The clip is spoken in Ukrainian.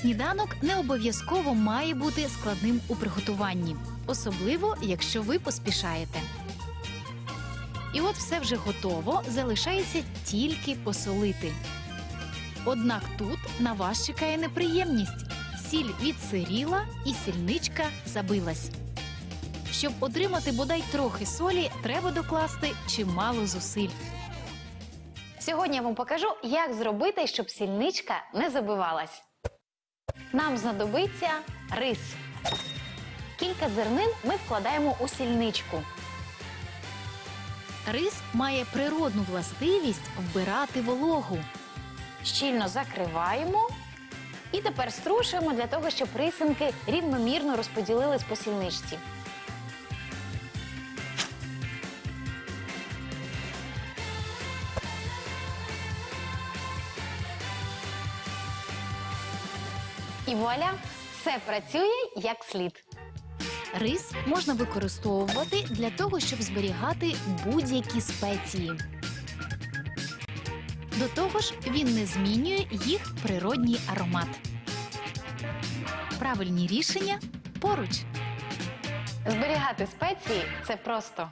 Сніданок не обов'язково має бути складним у приготуванні, особливо якщо ви поспішаєте. І от все вже готово, залишається тільки посолити. Однак тут на вас чекає неприємність. Сіль відсиріла і сільничка забилась. Щоб отримати бодай трохи солі, треба докласти чимало зусиль. Сьогодні я вам покажу, як зробити, щоб сільничка не забивалась. Нам знадобиться рис. Кілька зернин ми вкладаємо у сільничку. Рис має природну властивість вбирати вологу. Щільно закриваємо і тепер струшуємо для того, щоб рисинки рівномірно розподілились по сільничці. І вуаля, все працює як слід. Рис можна використовувати для того, щоб зберігати будь-які спеції. До того ж, він не змінює їх природній аромат. Правильні рішення поруч. Зберігати спеції це просто.